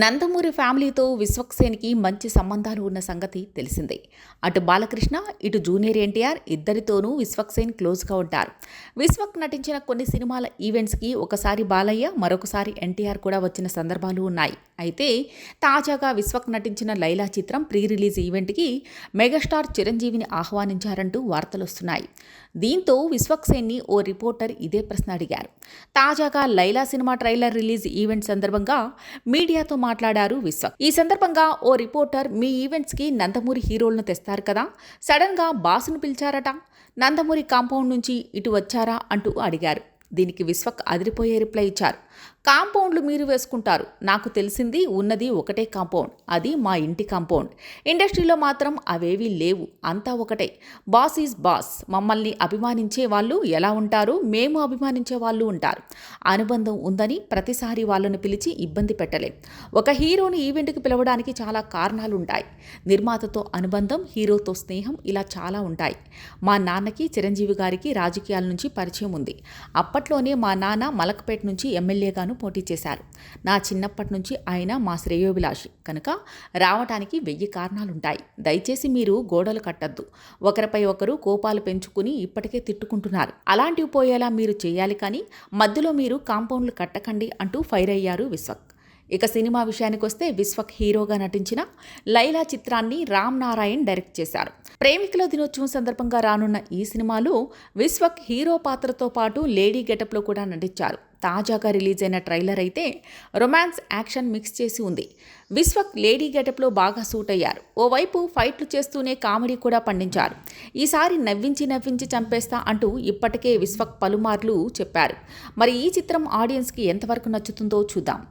నందమూరి ఫ్యామిలీతో విశ్వక్సేన్కి మంచి సంబంధాలు ఉన్న సంగతి తెలిసిందే. అటు బాలకృష్ణ ఇటు జూనియర్ ఎన్టీఆర్ ఇద్దరితోనూ విశ్వక్సేన్ క్లోజ్గా ఉంటారు. విశ్వక్ నటించిన కొన్ని సినిమాల ఈవెంట్స్కి ఒకసారి బాలయ్య మరొకసారి ఎన్టీఆర్ కూడా వచ్చిన సందర్భాలు ఉన్నాయి. అయితే తాజాగా విశ్వక్ నటించిన లైలా చిత్రం ప్రీ రిలీజ్ ఈవెంట్కి మెగాస్టార్ చిరంజీవిని ఆహ్వానించారంటూ వార్తలు వస్తున్నాయి. దీంతో విశ్వక్సేన్ని ఓ రిపోర్టర్ ఇదే ప్రశ్న అడిగారు. తాజాగా Laila cinema trailer release event సందర్భంగా మీడియాతో మాట్లాడారు విశ్వక్ ఈ సందర్భంగా ఓ రిపోర్టర్ మీ ఈవెంట్స్కి నందమూరి హీరోలను తెస్తారు కదా? సడన్గా బాసును పిలిచారట? నందమూరి కాంపౌండ్ నుంచి ఇటు వచ్చారా? అంటూ అడిగారు. దీనికి విశ్వక్ అదిరిపోయే రిప్లై ఇచ్చారు. కాంపౌండ్లు మీరు వేసుకుంటారు. నాకు తెలిసింది ఉన్నది ఒకటే కాంపౌండ్. అది మా ఇంటి కాంపౌండ్. ఇండస్ట్రీలో మాత్రం అవేవీ లేవు. అంతా ఒకటే. Boss is boss. మమ్మల్ని అభిమానించే వాళ్ళు ఎలా ఉంటారు? మేము అభిమానించే వాళ్ళు ఉంటారు. అనుబంధం ఉందని ప్రతిసారి వాళ్ళని పిలిచి ఇబ్బంది పెట్టలేం. ఒక హీరోని ఈవెంట్కి పిలవడానికి చాలా కారణాలు ఉంటాయి నిర్మాతతో అనుబంధం హీరోతో స్నేహం ఇలా చాలా ఉంటాయి. మా నాన్నకి చిరంజీవి గారికి రాజకీయాల నుంచి పరిచయం ఉంది. అప్పట్లోనే మా నాన్న మలక్పేట నుంచి ఎమ్మెల్యేగాను పోటీ చేశారు. నా చిన్నప్పటి నుంచి ఆయన మా శ్రేయోభిలాషి. కనుక రావటానికి వెయ్యి కారణాలుంటాయి. దయచేసి మీరు గోడలు కట్టద్దు. ఒకరిపై ఒకరు కోపాలు పెంచుకుని ఇప్పటికే తిట్టుకుంటున్నారు. అలాంటివి పోయేలా మీరు చేయాలి కానీ మధ్యలో మీరు కాంపౌండ్లు కట్టకండి అంటూ ఫైర్ అయ్యారు విశ్వక్. ఇక సినిమా విషయానికి వస్తే విశ్వక్ హీరోగా నటించిన లైలా చిత్రాన్ని రామ్ నారాయణ్ డైరెక్ట్ చేశారు. ప్రేమికుల దినోత్సవం సందర్భంగా రానున్న ఈ సినిమాలో విశ్వక్ హీరో పాత్రతో పాటు లేడీ గెటప్లో కూడా నటించారు. తాజాగా రిలీజ్ అయిన ట్రైలర్ అయితే రొమాన్స్ యాక్షన్ మిక్స్ చేసి ఉంది. విశ్వక్ లేడీ గెటప్లో బాగా సూట్ అయ్యారు. ఓవైపు ఫైట్లు చేస్తూనే కామెడీ కూడా పండించారు. ఈసారి నవ్వించి నవ్వించి చంపేస్తా అంటూ ఇప్పటికే విశ్వక్ పలుమార్లు చెప్పారు. మరి ఈ చిత్రం ఆడియన్స్కి ఎంతవరకు నచ్చుతుందో చూద్దాం.